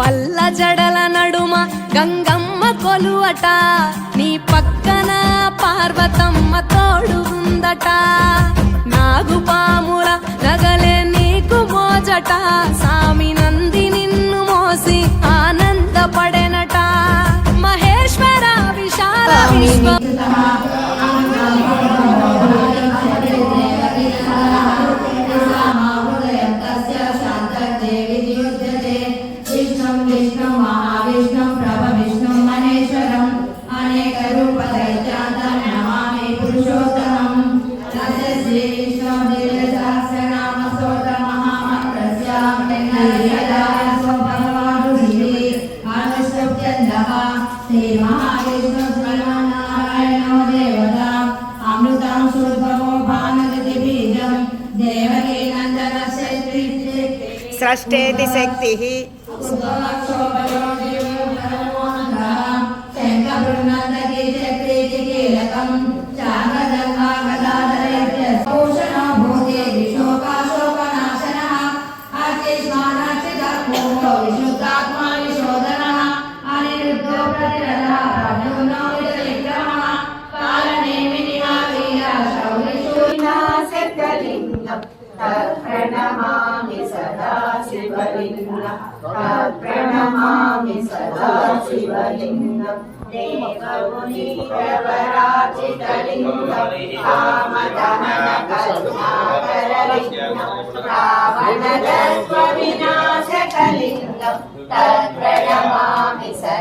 పల్ల జడల నడుమ గంగమ్మ కొలువట. నీ పక్కన పార్వతమ్మ తోడు ఉందట. నాగుపాముల నగలే నీకు మోజట. సామి నంది నిన్ను మోసి ఆనందపడెనట. మహేశ్వర విశాల విశ్వ శ్రీ మహావిష్ణు శ్రీమన్నారాయణో దేవత అమృతం శుద్ధమో బీజం దేవకీ శక్తి ప్రణమామి సదా శివలింగం. ప్రణమామి సదా శివలింగం. దేవమునిరవరాజితలింగం కామదహన కరుణాకరలింగం రావణదత్వ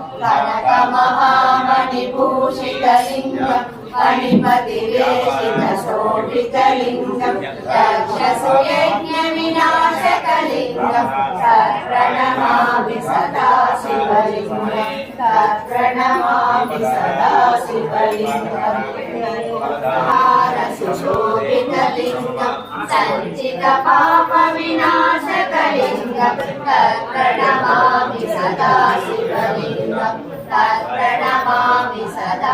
శివలింగం కనక మహామణిభూషితలింగం అణిపతివేశిత శోభితలింగం దక్షసుయజ్ఞ వినాశకలింగం తత్ప్రణమామి సదా శివలింగం తత్ప్రణమామి సదా శివలింగం శోభితలింగం సంచిత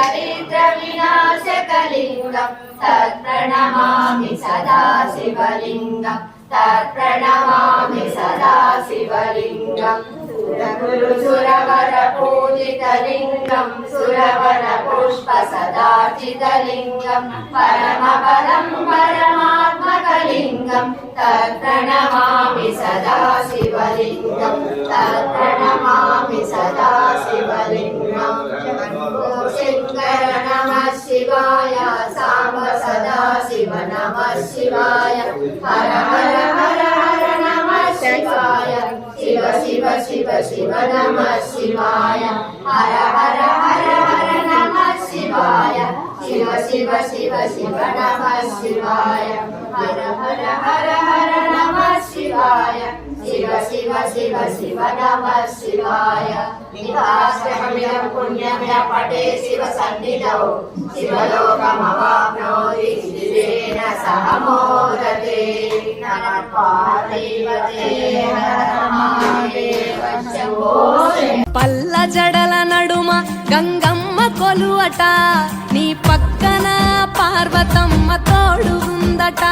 పాప వినాశకలింగం తత్ప్రణమామి సదా శివలింగం తత్ప్రణమామి సదా శివలింగం అష్టదలో పరివేష్టితలింగం సర్వసమోద్భవ కారణలింగం అష్టదరిద్ర వినాశకలింగం తత్ప్రణమామి సదా శివలింగం తత్ప్రణమామి సదా శివలింగం సురగురు సురవర పూజితలింగం సురవర పుష్ప సదాచితలింగం పరమ పదం పరమాత్మకలింగం తత్ప్రణమామి సదా శివలింగం శివ శివ శివ శివ నమ శివాయ. హర హర హర హర నమ శివాయ. శివ శివ శివ శివ నమ శివాయ. హర హర హర హర నమ శివాయ. శివ శివ శివ శివ నమ శివాయ. నివాసమిదం పుణ్యమిద పటే శివ సన్నిధౌ. శివలోకమవాప్నోతి శివేన సహ మోదతే నమ పార్వతీ. హర మహాదేవ శంభో పల్ల జడల నడుమ గంగమ్మ కొలువట. నీ పక్కన పార్వతమ్మ తోడు ఉందట.